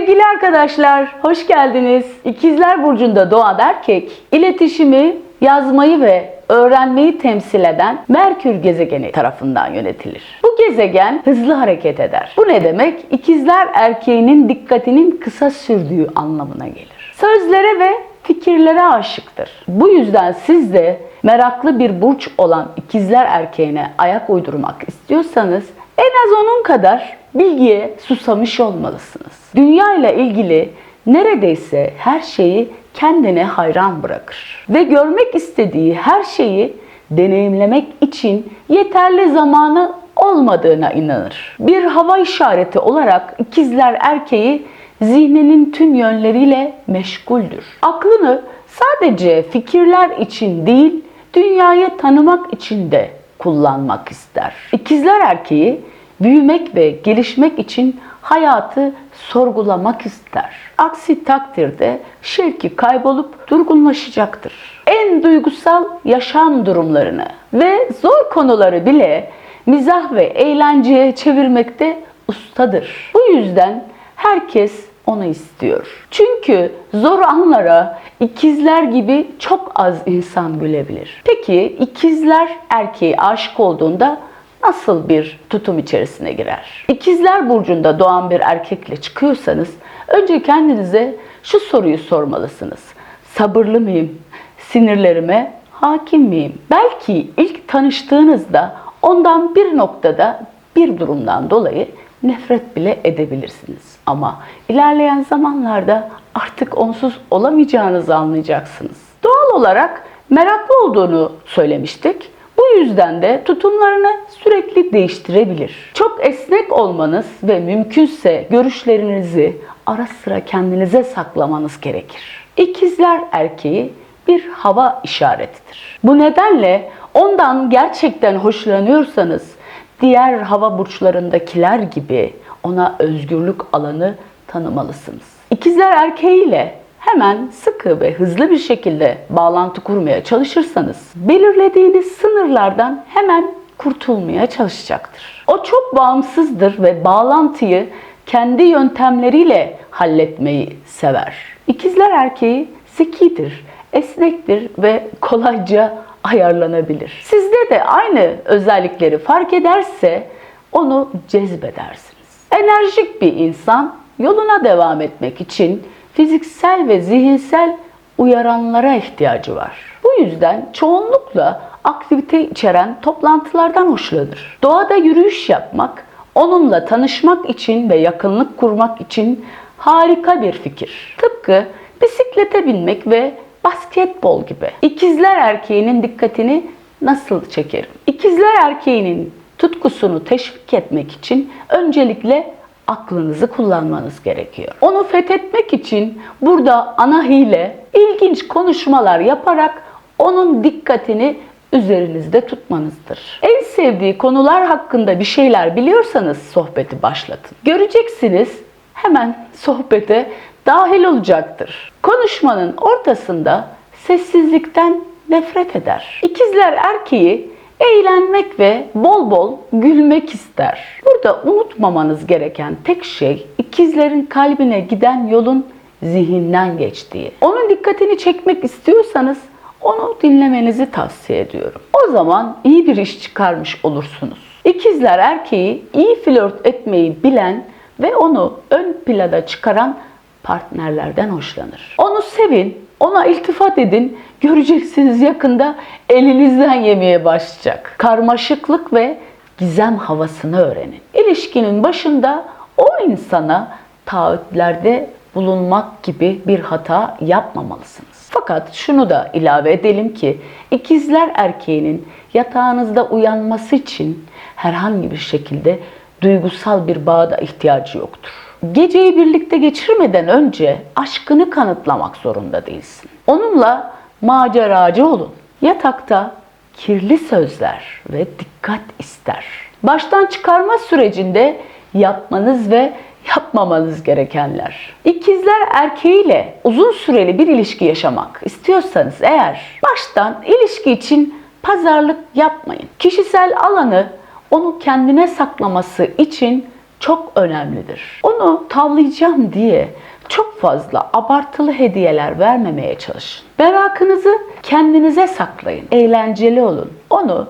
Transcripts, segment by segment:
Sevgili arkadaşlar, hoş geldiniz. İkizler Burcu'nda doğan erkek, iletişimi, yazmayı ve öğrenmeyi temsil eden Merkür gezegeni tarafından yönetilir. Bu gezegen hızlı hareket eder. Bu ne demek? İkizler erkeğinin dikkatinin kısa sürdüğü anlamına gelir. Sözlere ve fikirlere aşıktır. Bu yüzden siz de meraklı bir burç olan ikizler erkeğine ayak uydurmak istiyorsanız en az onun kadar bilgiye susamış olmalısınız. Dünya ile ilgili neredeyse her şeyi kendine hayran bırakır ve görmek istediği her şeyi deneyimlemek için yeterli zamanı olmadığına inanır. Bir hava işareti olarak ikizler erkeği zihninin tüm yönleriyle meşguldür. Aklını sadece fikirler için değil, dünyayı tanımak için de kullanmak ister. İkizler erkeği büyümek ve gelişmek için hayatı sorgulamak ister. Aksi takdirde şevki kaybolup durgunlaşacaktır. En duygusal yaşam durumlarını ve zor konuları bile mizah ve eğlenceye çevirmekte ustadır. Bu yüzden herkes onu istiyor. Çünkü zor anlara ikizler gibi çok az insan gülebilir. Peki ikizler erkeğe aşık olduğunda nasıl bir tutum içerisine girer? İkizler burcunda doğan bir erkekle çıkıyorsanız önce kendinize şu soruyu sormalısınız. Sabırlı mıyım? Sinirlerime hakim miyim? Belki ilk tanıştığınızda ondan bir noktada bir durumdan dolayı nefret bile edebilirsiniz. Ama ilerleyen zamanlarda artık onsuz olamayacağınızı anlayacaksınız. Doğal olarak meraklı olduğunu söylemiştik. Bu yüzden de tutumlarını sürekli değiştirebilir. Çok esnek olmanız ve mümkünse görüşlerinizi ara sıra kendinize saklamanız gerekir. İkizler erkeği bir hava işaretidir. Bu nedenle ondan gerçekten hoşlanıyorsanız diğer hava burçlarındakiler gibi ona özgürlük alanı tanımalısınız. İkizler erkeğiyle hemen sıkı ve hızlı bir şekilde bağlantı kurmaya çalışırsanız belirlediğiniz sınırlardan hemen kurtulmaya çalışacaktır. O çok bağımsızdır ve bağlantıyı kendi yöntemleriyle halletmeyi sever. İkizler erkeği zekidir, esnektir ve kolayca ayarlanabilir. Sizde de aynı özellikleri fark ederse onu cezbedersiniz. Enerjik bir insan yoluna devam etmek için fiziksel ve zihinsel uyaranlara ihtiyacı var. Bu yüzden çoğunlukla aktivite içeren toplantılardan hoşlanır. Doğada yürüyüş yapmak, onunla tanışmak için ve yakınlık kurmak için harika bir fikir. Tıpkı bisiklete binmek ve basketbol gibi. İkizler erkeğinin dikkatini nasıl çekerim? İkizler erkeğinin tutkusunu teşvik etmek için öncelikle aklınızı kullanmanız gerekiyor. Onu fethetmek için burada ana hile ilginç konuşmalar yaparak onun dikkatini üzerinizde tutmanızdır. En sevdiği konular hakkında bir şeyler biliyorsanız sohbeti başlatın. Göreceksiniz hemen sohbete dahil olacaktır. Konuşmanın ortasında sessizlikten nefret eder. İkizler erkeği eğlenmek ve bol bol gülmek ister. Burada unutmamanız gereken tek şey ikizlerin kalbine giden yolun zihinden geçtiği. Onun dikkatini çekmek istiyorsanız onu dinlemenizi tavsiye ediyorum. O zaman iyi bir iş çıkarmış olursunuz. İkizler erkeği iyi flört etmeyi bilen ve onu ön plana çıkaran partnerlerden hoşlanır. Onu sevin, ona iltifat edin. Göreceksiniz yakında elinizden yemeye başlayacak. Karmaşıklık ve gizem havasını öğrenin. İlişkinin başında o insana taahhütlerde bulunmak gibi bir hata yapmamalısınız. Fakat şunu da ilave edelim ki ikizler erkeğinin yatağınızda uyanması için herhangi bir şekilde duygusal bir bağda ihtiyacı yoktur. Geceyi birlikte geçirmeden önce aşkını kanıtlamak zorunda değilsin. Onunla maceracı olun. Yatakta kirli sözler ve dikkat ister. Baştan çıkarma sürecinde yapmanız ve yapmamanız gerekenler. İkizler erkeğiyle uzun süreli bir ilişki yaşamak istiyorsanız eğer baştan ilişki için pazarlık yapmayın. Kişisel alanı onu kendine saklaması için çok önemlidir. Onu tavlayacağım diye çok fazla abartılı hediyeler vermemeye çalışın. Merakınızı kendinize saklayın. Eğlenceli olun. Onu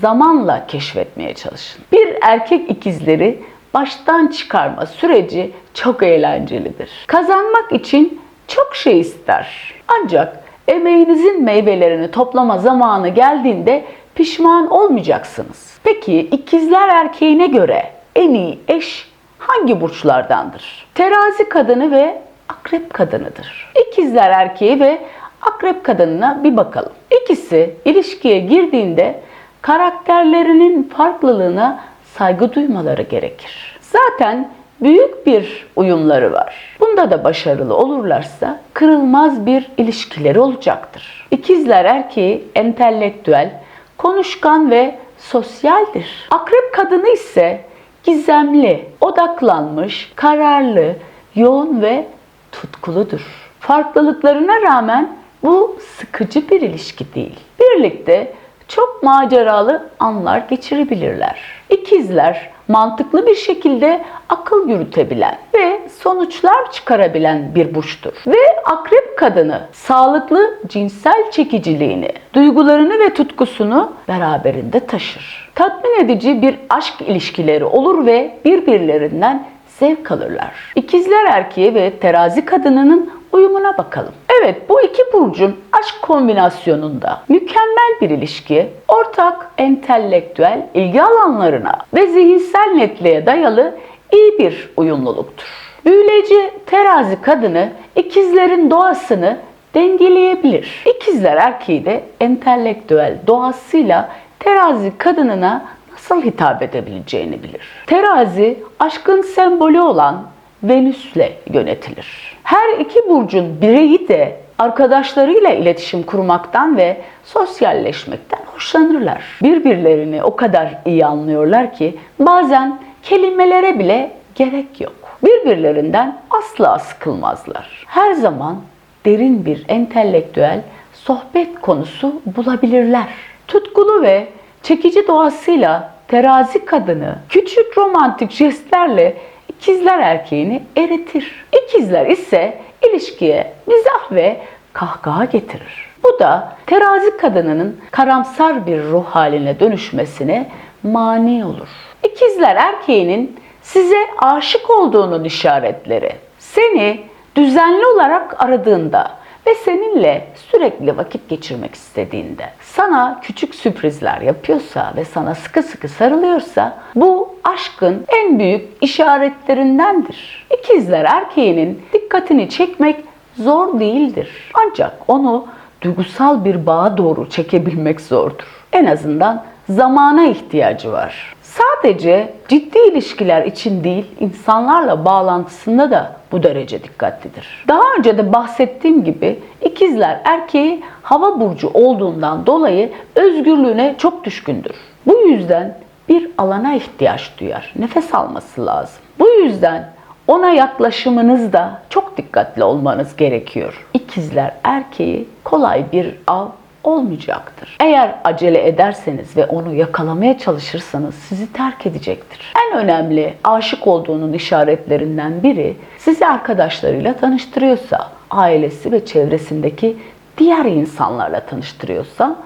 zamanla keşfetmeye çalışın. Bir erkek ikizleri baştan çıkarma süreci çok eğlencelidir. Kazanmak için çok şey ister. Ancak emeğinizin meyvelerini toplama zamanı geldiğinde pişman olmayacaksınız. Peki ikizler erkeğine göre en iyi eş hangi burçlardandır? Terazi kadını ve akrep kadınıdır. İkizler erkeği ve akrep kadınına bir bakalım. İkisi ilişkiye girdiğinde karakterlerinin farklılığına saygı duymaları gerekir. Zaten büyük bir uyumları var. Bunda da başarılı olurlarsa kırılmaz bir ilişkileri olacaktır. İkizler erkeği entelektüel, konuşkan ve sosyaldir. Akrep kadını ise gizemli, odaklanmış, kararlı, yoğun ve tutkuludur. Farklılıklarına rağmen bu sıkıcı bir ilişki değil. Birlikte çok maceralı anlar geçirebilirler. İkizler mantıklı bir şekilde akıl yürütebilen ve sonuçlar çıkarabilen bir burçtur. Ve akrep kadını sağlıklı cinsel çekiciliğini, duygularını ve tutkusunu beraberinde taşır. Tatmin edici bir aşk ilişkileri olur ve birbirlerinden zevk alırlar. İkizler erkeği ve terazi kadınının uyumuna bakalım. Evet bu iki burcun aşk kombinasyonunda mükemmel bir ilişki, ortak entelektüel ilgi alanlarına ve zihinsel netliğe dayalı iyi bir uyumluluktur. Büyüleyici terazi kadını ikizlerin doğasını dengeleyebilir. İkizler erkeği de entelektüel doğasıyla terazi kadınına nasıl hitap edebileceğini bilir. Terazi aşkın sembolü olan Venüs'le yönetilir. Her iki burcun bireyi de arkadaşlarıyla iletişim kurmaktan ve sosyalleşmekten hoşlanırlar. Birbirlerini o kadar iyi anlıyorlar ki bazen kelimelere bile gerek yok. Birbirlerinden asla sıkılmazlar. Her zaman derin bir entelektüel sohbet konusu bulabilirler. Tutkulu ve çekici doğasıyla terazi kadını küçük romantik jestlerle ikizler erkeğini eritir. İkizler ise ilişkiye mizah ve kahkaha getirir. Bu da terazi kadınının karamsar bir ruh haline dönüşmesine mani olur. İkizler erkeğinin size aşık olduğunun işaretleri. Seni düzenli olarak aradığında ve seninle sürekli vakit geçirmek istediğinde, sana küçük sürprizler yapıyorsa ve sana sıkı sıkı sarılıyorsa bu aşkın en büyük işaretlerindendir. İkizler erkeğinin dikkatini çekmek zor değildir. Ancak onu duygusal bir bağa doğru çekebilmek zordur. En azından zamana ihtiyacı var. Sadece ciddi ilişkiler için değil, insanlarla bağlantısında da bu derece dikkatlidir. Daha önce de bahsettiğim gibi ikizler erkeği hava burcu olduğundan dolayı özgürlüğüne çok düşkündür. Bu yüzden bir alana ihtiyaç duyar. Nefes alması lazım. Bu yüzden ona yaklaşımınızda çok dikkatli olmanız gerekiyor. İkizler erkeği kolay bir av olmayacaktır. Eğer acele ederseniz ve onu yakalamaya çalışırsanız sizi terk edecektir. En önemli aşık olduğunun işaretlerinden biri sizi arkadaşlarıyla tanıştırıyorsa, ailesi ve çevresindeki diğer insanlarla tanıştırıyorsa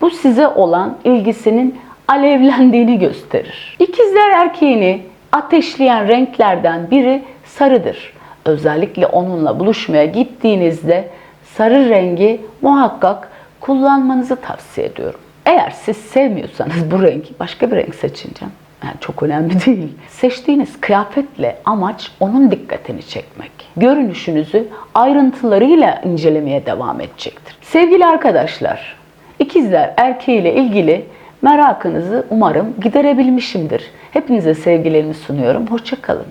bu size olan ilgisinin alevlendiğini gösterir. İkizler erkeğini ateşleyen renklerden biri sarıdır. Özellikle onunla buluşmaya gittiğinizde sarı rengi muhakkak kullanmanızı tavsiye ediyorum. Eğer siz sevmiyorsanız bu rengi başka bir renk seçin canım. Yani çok önemli değil. Seçtiğiniz kıyafetle amaç onun dikkatini çekmek. Görünüşünüzü ayrıntılarıyla incelemeye devam edecektir. Sevgili arkadaşlar, ikizler erkeğiyle ilgili merakınızı umarım giderebilmişimdir. Hepinize sevgilerimi sunuyorum. Hoşçakalın.